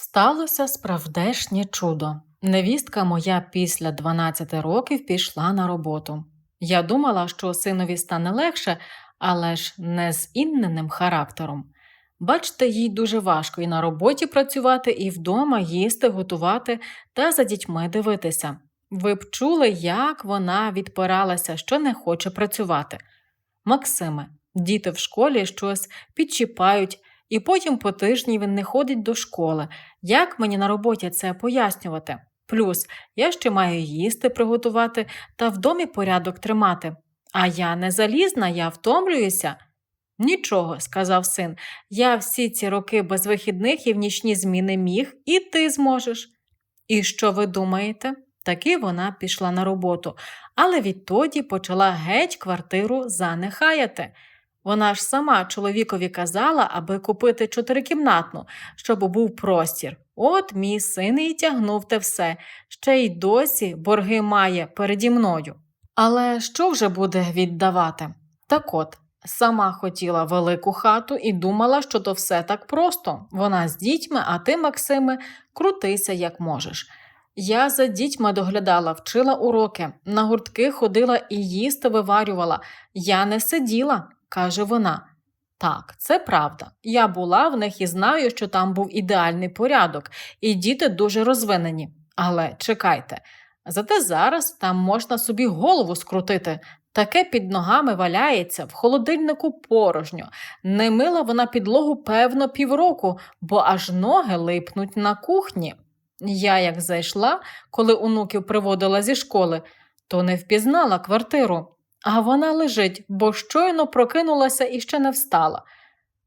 Сталося справдешнє чудо. Невістка моя після 12 років пішла на роботу. Я думала, що синові стане легше, але ж не з інненим характером. Бачите, їй дуже важко і на роботі працювати, і вдома їсти, готувати та за дітьми дивитися. Ви б чули, як вона відпиралася, що не хоче працювати. Максиме, діти в школі щось підчіпають, і потім по тижні він не ходить до школи. Як мені на роботі це пояснювати? Плюс я ще маю їсти приготувати та в домі порядок тримати. А я не залізна, я втомлююся. Нічого, сказав син, я всі ці роки без вихідних і в нічні зміни міг, і ти зможеш. І що ви думаєте? Таки вона пішла на роботу, але відтоді почала геть квартиру занехаяти. Вона ж сама чоловікові казала, аби купити чотирикімнатну, щоб був простір. От мій син і тягнув те все, ще й досі борги має переді мною. Але що вже буде віддавати? Так от, сама хотіла велику хату і думала, що то все так просто. Вона з дітьми, а ти, Максиме, крутися як можеш. Я за дітьми доглядала, вчила уроки, на гуртки ходила і їсти виварювала. Я не сиділа, каже вона. Так, це правда. Я була в них і знаю, що там був ідеальний порядок, і діти дуже розвинені. Але чекайте, зате зараз там можна собі голову скрутити. Таке під ногами валяється, в холодильнику порожньо. Не мила вона підлогу, певно, півроку, бо аж ноги липнуть на кухні. Я, як зайшла, коли онуків приводила зі школи, то не впізнала квартиру. А вона лежить, бо щойно прокинулася і ще не встала.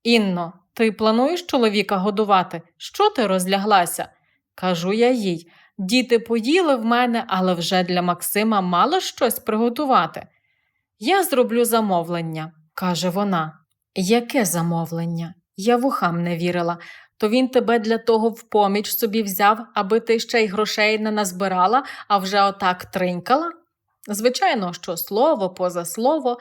Інно, ти плануєш чоловіка годувати? Що ти розляглася? Кажу я їй. Діти поїли в мене, але вже для Максима мало щось приготувати. Я зроблю замовлення, каже вона. Яке замовлення? Я вухам не вірила. То він тебе для того в поміч собі взяв, аби ти ще й грошей не назбирала, а вже отак тринькала? Звичайно, що слово поза слово,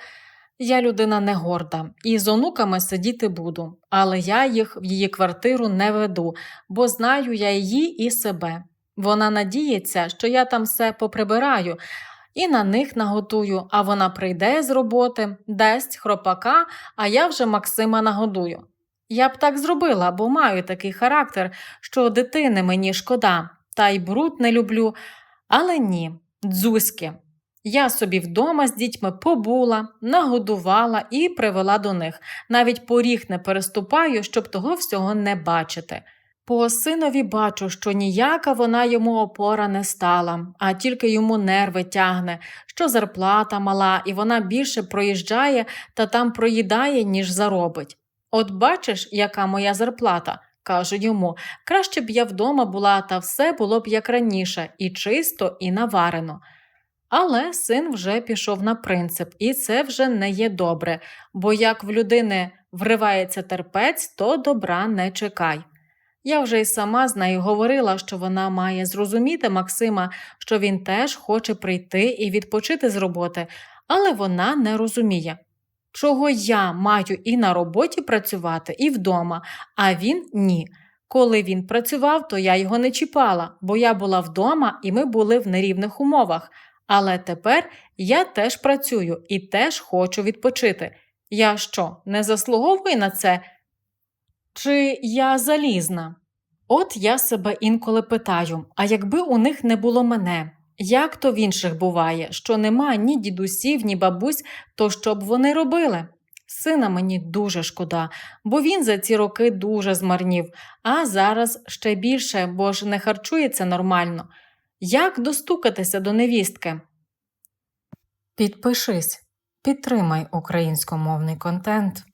я людина не горда, і з онуками сидіти буду, але я їх в її квартиру не веду, бо знаю я її і себе. Вона надіється, що я там все поприбираю і на них наготую, а вона прийде з роботи, дасть хропака, а я вже Максима нагодую. Я б так зробила, бо маю такий характер, що дитини мені шкода, та й бруд не люблю. Але ні, дзузьки. Я собі вдома з дітьми побула, нагодувала і привела до них. Навіть поріг не переступаю, щоб того всього не бачити. По синові бачу, що ніяка вона йому опора не стала, а тільки йому нерви тягне, що зарплата мала, і вона більше проїжджає та там проїдає, ніж заробить. От бачиш, яка моя зарплата, кажу йому, краще б я вдома була, та все було б як раніше, і чисто, і наварено. Але син вже пішов на принцип, і це вже не є добре, бо як в людини вривається терпець, то добра не чекай. Я вже й сама з нею говорила, що вона має зрозуміти Максима, що він теж хоче прийти і відпочити з роботи, але вона не розуміє. Чого я маю і на роботі працювати, і вдома, а він ні. Коли він працював, то я його не чіпала, бо я була вдома і ми були в нерівних умовах. Але тепер я теж працюю і теж хочу відпочити. Я що, не заслуговую на це? Чи я залізна? От я себе інколи питаю: а якби у них не було мене, як то в інших буває, що нема ні дідусів, ні бабусь, то що б вони робили? Сина мені дуже шкода, бо він за ці роки дуже змарнів, а зараз ще більше, бо ж не харчується нормально. Як достукатися до невістки? Підпишись, підтримай українськомовний контент.